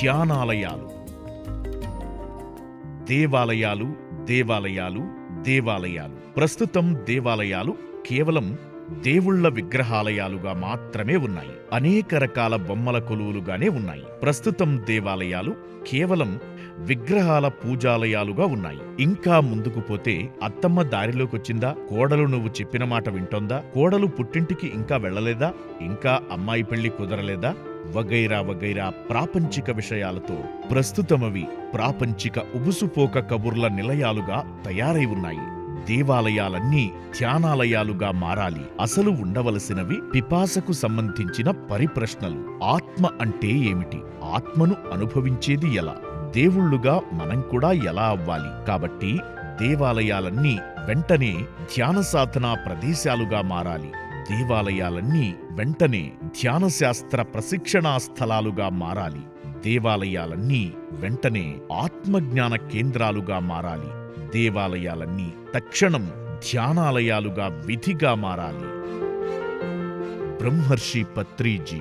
ధ్యానాలయాలు. దేవాలయాలు దేవాలయాలు దేవాలయాలు. ప్రస్తుతం దేవాలయాలు కేవలం దేవుళ్ళ విగ్రహాలయాలుగా మాత్రమే ఉన్నాయి. అనేక రకాల బొమ్మల కొలువులుగానే ఉన్నాయి. ప్రస్తుతం దేవాలయాలు కేవలం విగ్రహాల పూజాలయాలుగా ఉన్నాయి. ఇంకా ముందుకు పోతే అత్తమ్మ దారిలోకొచ్చిందా? కోడలు నువ్వు చెప్పిన మాట వింటోందా? కోడలు పుట్టింటికి ఇంకా వెళ్ళలేదా? ఇంకా అమ్మాయి పెళ్ళి కుదరలేదా? వగైరా వగైరా ప్రాపంచిక విషయాలతో ప్రస్తుతమవి ప్రాపంచిక ఉబుసుపోక కబుర్ల నిలయాలుగా తయారై ఉన్నాయి. దేవాలయాలన్నీ ధ్యానాలయాలుగా మారాలి. అసలు ఉండవలసినవి పిపాసకు సంబంధించిన పరిప్రశ్నలు. ఆత్మ అంటే ఏమిటి? ఆత్మను అనుభవించేది ఎలా? దేవుళ్ళుగా మనం కూడా ఎలా అవ్వాలి? కాబట్టి దేవాలయాలన్నీ వెంటనే ధ్యాన సాధనా ప్రదేశాలుగా మారాలి. దేవాలయాలన్నీ వెంటనే ధ్యాన శాస్త్ర ప్రశిక్షణా స్థలాలుగా మారాలి. దేవాలయాలన్నీ వెంటనే ఆత్మజ్ఞాన కేంద్రాలుగా మారాలి. దేవాలయాలన్నీ తక్షణం ధ్యానాలయాలుగా విధిగా మారాలి. బ్రహ్మర్షి పత్రిజీ